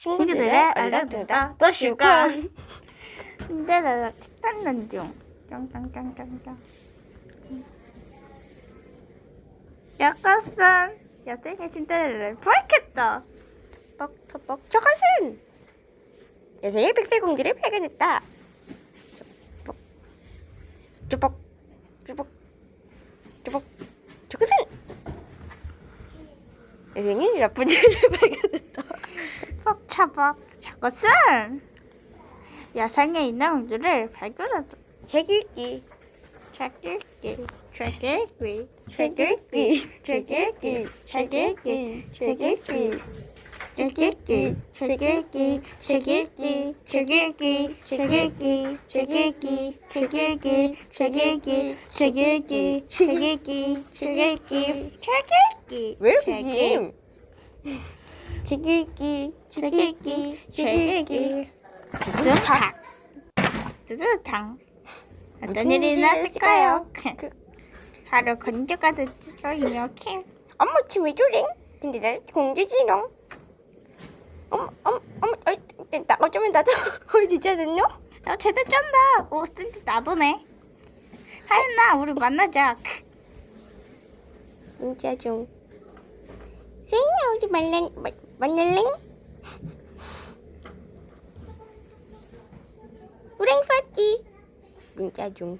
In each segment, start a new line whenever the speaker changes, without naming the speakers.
친구들의 알람통다 더슈건 신데렐라 책 받는 중 짱짱짱짱짱 약간선 야생의 신데렐라를 밝혔다.
터벅 터벅 저것은 여생의 백설공주를 발견했다. 쪼벅 쪼벅 쪼벅 저것은 여생이 나쁜 일을 발견했다.
퍽차박 저것은 야생에 있는 공주를 발견했다
책 읽기
책 읽기 책 읽기
책 읽기 책 읽기 책 읽기 책 읽기 책 읽기 책 읽기 책 읽기 책 읽기 책 읽기 책 읽기 책 읽기 책 읽기 책 읽기 책 읽기 책 읽기
책 읽기
왜 이렇게 읽기 책 읽기
두두탕 두두탕 어떤 일이 났을까요?
그-
하루 건조가 됐죠 이렇게
엄마 침왜 저래? 근데 나 공주지롱. 엄마 엄마 엄마 어이 나 어쩌면 나도 어이 진짜 됐냐?
야 제대로 쩐다 오 진짜 나도네 하연아 우리 만나자
진짜 좀. 세인 나오지 말란 만날랭 우랭 파티 문자 중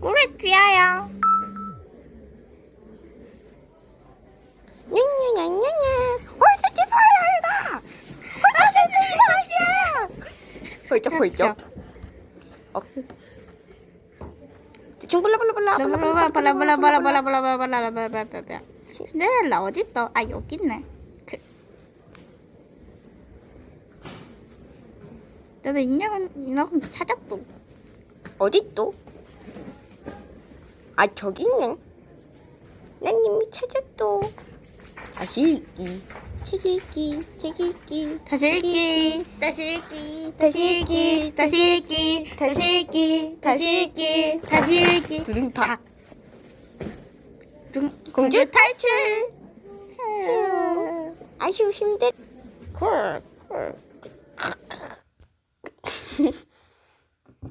꼬레 귀여요
냥냥냥냥냥 홀스 기사야 홀스 기사야 홀쩍 홀쩍 어. 대충 블라블라블라 블라블라
발라발라발라발라발라발라발라발라발라발라 신데렐라 어딨어? 아 여기 있네 그. 나도 인형 인형 찾았어
또? 아 저기 있네. 난 이미 찾았어. 다시 읽기. 책 읽기. 책 읽기.
다시 읽기 다시 읽기
다시 읽기.
다시 읽기 다시 읽기 다시 읽기 다시 읽기
두둥탁.
둥
공주
탈출
아쉬우 힘들. 콜. 콜.